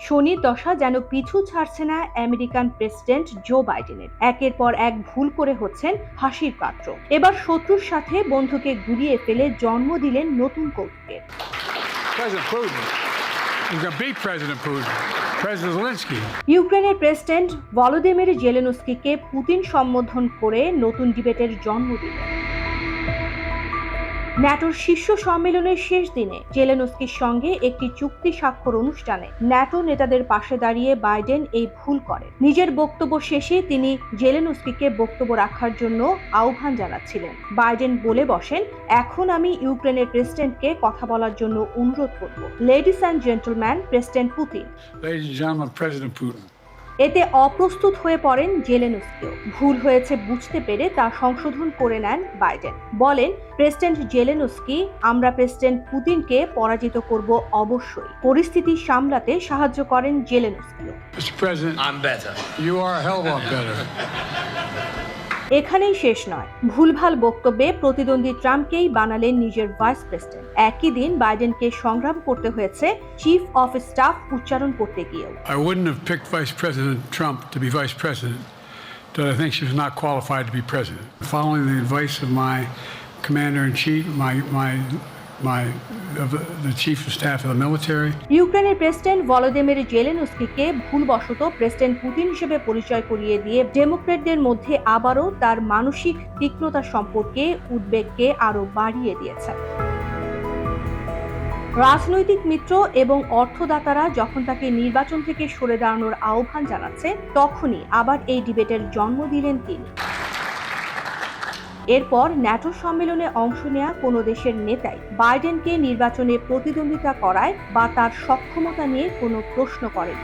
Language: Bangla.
শনির দশা যেন পিছু ছাড়ছে না আমেরিকান প্রেসিডেন্ট জো বাইডেনের। একের পর এক ভুল করে হচ্ছেন হাসির পাত্র। এবার শত্রুর সাথে বন্ধুকে গুলিয়ে ফেলে জন্ম দিলেন নতুন কৌতুকের Zelensky. ইউক্রেনের প্রেসিডেন্ট ভলোদিমির জেলেনস্কিকে পুতিন সম্বোধন করে নতুন ডিবেটের জন্ম দিলেন। ন্যাটোর শীর্ষ সম্মেলনের শেষ দিনে জেলেনস্কির সঙ্গে একটি চুক্তি স্বাক্ষর অনুষ্ঠানে ন্যাটো নেতাদের পাশে দাঁড়িয়ে বাইডেন এই ভুল করেন নিজের বক্তব্য শেষে তিনি জেলেনস্কিকে বক্তব্য রাখার জন্য আহ্বান জানাচ্ছিলেন। বাইডেন বলে বসেন, এখন আমি ইউক্রেনের প্রেসিডেন্টকে কথা বলার জন্য অনুরোধ করব। Ladies and gentleman, president Putin. এতে অপ্রস্তুত হয়ে পড়েন জেলেনস্কিও। ভুল হয়েছে বুঝতে পেরে তা সংশোধন করে নেন বাইডেন। বলেন প্রেসিডেন্ট জেলেনস্কি আমরা প্রেসিডেন্ট পুতিনকে পরাজিত করব অবশ্যই। পরিস্থিতি সামলাতে সাহায্য করেন জেলেনস্কিও। এখানেই শেষ নয়। ভুলভাল বক্তব্যে প্রতিদ্বন্দ্বী ট্রাম্পকেই বানালেন নিজের ভাইস প্রেসিডেন্ট। একই দিন বাইডেনকে সংগ্রাম করতে হয়েছে চিফ অফ স্টাফ উচ্চারণ করতে গিয়ে That I think she was not qualified to be president. Following the of my commander chief, my of the, chief of staff of the military, ইউক্রেনের প্রেসিডেন্ট ভলোদিমির জেলেনস্কিকে ভুলবশত প্রেসিডেন্ট পুতিন হিসেবে পরিচয় করিয়ে দিয়ে ডেমোক্রেটদের মধ্যে আবারও তার মানসিক তীক্ষ্ণতা সম্পর্কে উদ্বেগকে আরও বাড়িয়ে দিয়েছে। রাজনৈতিক মিত্র এবং অর্থদাতারা যখন তাকে নির্বাচন থেকে সরে দাঁড়ানোর আহ্বান জানাচ্ছে তখনই আবার এই ডিবেটের জন্ম দিলেন তিনি। এরপর ন্যাটো সম্মেলনে অংশ নেয়া কোনো দেশের নেতাই বাইডেনকে নির্বাচনে প্রতিদ্বন্দ্বিতা করায় বা তার সক্ষমতা নিয়ে কোনো প্রশ্ন করেন